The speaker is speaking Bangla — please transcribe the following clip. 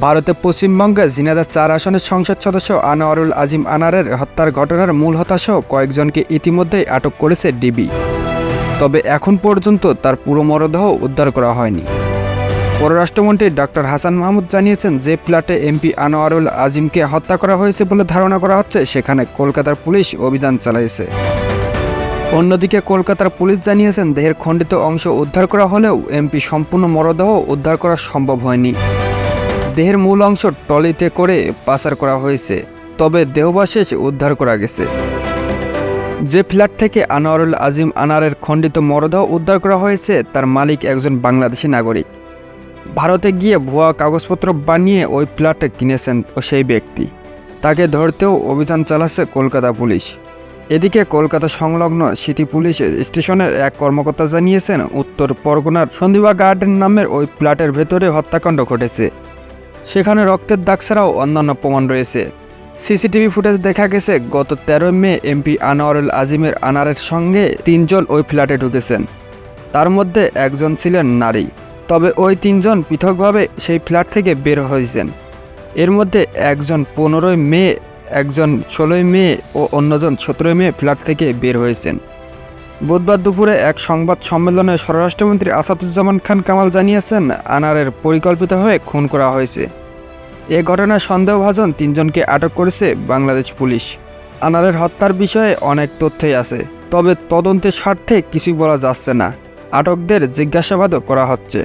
ভারতের পশ্চিমবঙ্গে জিনাদার চার আসনের সংসদ সদস্য আনোয়ারুল আজিম আনারের হত্যার ঘটনার মূল হতাসহ কয়েকজনকে ইতিমধ্যেই আটক করেছে ডিবি। তবে এখন পর্যন্ত তার পুরো মরদেহ উদ্ধার করা হয়নি। পররাষ্ট্রমন্ত্রী ডক্টর হাসান মাহমুদ জানিয়েছেন, যে ফ্ল্যাটে এমপি আনোয়ারুল আজিমকে হত্যা করা হয়েছে বলে ধারণা করা হচ্ছে, সেখানে কলকাতার পুলিশ অভিযান চালাইছে। অন্যদিকে কলকাতার পুলিশ জানিয়েছেন, দেহের খণ্ডিত অংশ উদ্ধার করা হলেও এমপি সম্পূর্ণ মরদেহ উদ্ধার করা সম্ভব হয়নি। দেহের মূল অংশ ট্রলিতে করে পাচার করা হয়েছে, তবে দেহবাশেষ উদ্ধার করা গেছে। যে ফ্ল্যাট থেকে আনোয়ারুল আজিম আনারের খণ্ডিত মরদেহ উদ্ধার করা হয়েছে, তার মালিক একজন বাংলাদেশি নাগরিক। ভারতে গিয়ে ভুয়া কাগজপত্র বানিয়ে ওই ফ্ল্যাট কিনেছেন সেই ব্যক্তি। তাকে ধরতেও অভিযান চালাচ্ছে কলকাতা পুলিশ। এদিকে কলকাতা সংলগ্ন সিটি পুলিশ স্টেশনের এক কর্মকর্তা জানিয়েছেন, উত্তর পরগনার সন্দীপা গার্ডেন নামের ওই ফ্ল্যাটের ভেতরে হত্যাকাণ্ড ঘটেছে। সেখানে রক্তের দাগ ছাড়াও অন্যান্য প্রমাণ রয়েছে। সিসিটিভি ফুটেজ দেখা গেছে, গত তেরোই মে এমপি আনোয়ারুল আজিমের আনারের সঙ্গে তিনজন ওই ফ্ল্যাটে ঢুকেছেন। তার মধ্যে একজন ছিলেন নারী, তবে ওই তিনজন পৃথকভাবে সেই ফ্ল্যাট থেকে বের হয়েছেন। এর মধ্যে একজন পনেরোই মে, একজন ষোলোই মে ও অন্যজন সতেরোই মে ফ্ল্যাট থেকে বের হয়েছেন। বুধবার দুপুরে এক সংবাদ সম্মেলনে স্বরাষ্ট্রমন্ত্রী আসাদুজ্জামান খান কামাল জানিয়েছেন, আনারের পরিকল্পিতভাবে খুন করা হয়েছে। এ ঘটনায় সন্দেহভাজন তিনজনকে আটক করেছে বাংলাদেশ পুলিশ। আনারের হত্যার বিষয়ে অনেক তথ্যই আছে, তবে তদন্তের স্বার্থে কিছু বলা যাচ্ছে না। আটকদের জিজ্ঞাসাবাদও করা হচ্ছে।